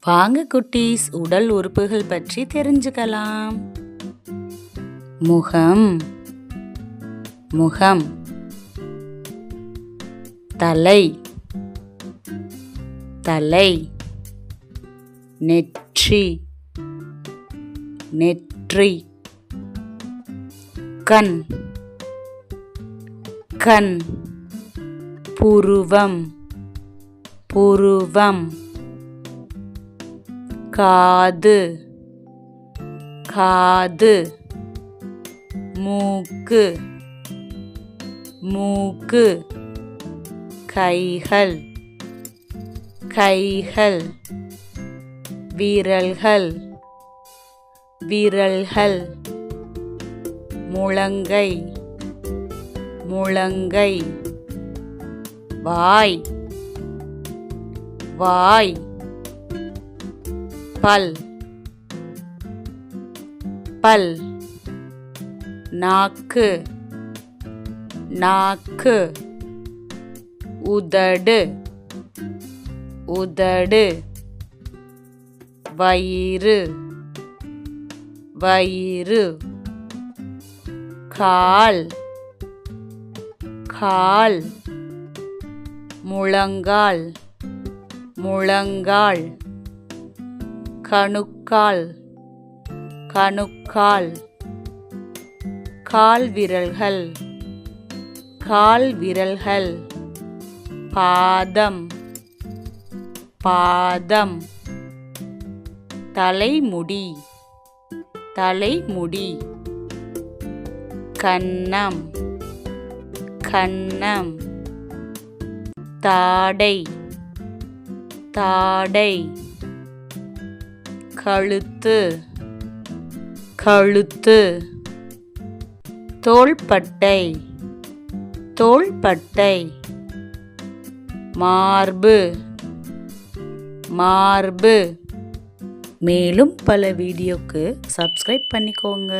வாங்க குட்டீஸ் உடல் உறுப்புகள் பற்றி தெரிஞ்சுக்கலாம். முகம். முகம். தலை. தலை. நெற்றி. நெற்றி. கண். கண். புருவம். புருவம். காது. காது. மூக்கு. மூக்கு. கைகள். கைகள். விரல்கள். விரல்கள். முழங்கை. முழங்கை. வாய். வாய். பல். பல். நாக்கு. நாக்கு. உதடு. உதடு. வயிறு. வயிறு. கால். கால். முழங்கால். முழங்கால். கணுக்கால் கணுக்கால். கால் விரல்கள் கால் விரல்கள். பாதம் பாதம். தலைமுடி தலைமுடி. கன்னம் கன்னம் தாடை தாடை. கழுத்து கழுத்து. தோள்பட்டை தோள்பட்டை. மார்பு மார்பு. மேலும் பல வீடியோக்கு சப்ஸ்கிரைப் பண்ணிக்கோங்க.